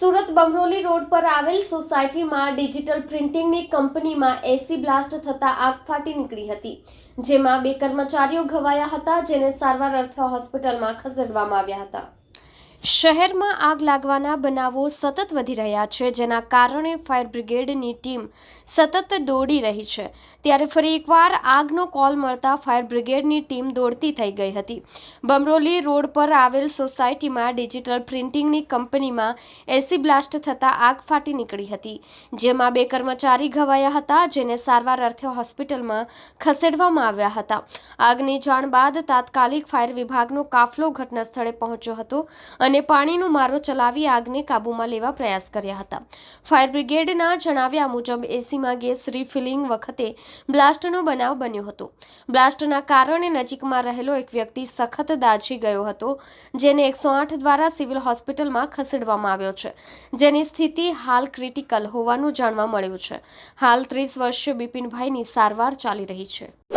Surat Bamroli road પર આવેલ સોસાયટીમાં ડિજિટલ પ્રિન્ટિંગની કંપનીમાં એસી બ્લાસ્ટ થતા આગ ફાટી નીકળી હતી, જેમાં બે કર્મચારીઓ ઘવાયા હતા, જેને સારવાર અર્થે હોસ્પિટલમાં ખસેડવામાં આવ્યા હતા. શહેરમાં આગ લાગવાના બનાવો સતત વધી રહ્યા છે, જેના કારણે ફાયર બ્રિગેડની ટીમ સતત દોડી રહી છે. ત્યારે ફરી એકવાર આગનો કોલ મળતા ફાયર બ્રિગેડની ટીમ દોડતી થઈ ગઈ હતી. બમરોલી રોડ પર આવેલ સોસાયટીમાં ડિજિટલ પ્રિન્ટિંગની કંપનીમાં એસી બ્લાસ્ટ થતાં આગ ફાટી નીકળી હતી, જેમાં બે કર્મચારી ઘવાયા હતા, જેને સારવાર અર્થે હોસ્પિટલમાં ખસેડવામાં આવ્યા હતા. આગની જાણ બાદ તાત્કાલિક ફાયર વિભાગનો કાફલો ઘટના સ્થળે પહોંચ્યો હતો અને પાણીનો મારો ચલાવી આગને કાબૂમાં લેવા પ્રયાસ કર્યા હતા. ફાયર બ્રિગેડના જણાવ્યા મુજબ, એસીમાં ગેસ રિફિલિંગ વખતે બ્લાસ્ટનો બનાવ બન્યો હતો. બ્લાસ્ટના કારણે નજીકમાં રહેલો એક વ્યક્તિ સખત દાઝી ગયો હતો, જેને એકસો આઠ દ્વારા સિવિલ હોસ્પિટલમાં ખસેડવામાં આવ્યો છે. જેની સ્થિતિ હાલ ક્રિટિકલ હોવાનું જાણવા મળ્યું છે. હાલ ત્રીસ વર્ષીય બિપિનભાઈની સારવાર ચાલી રહી છે.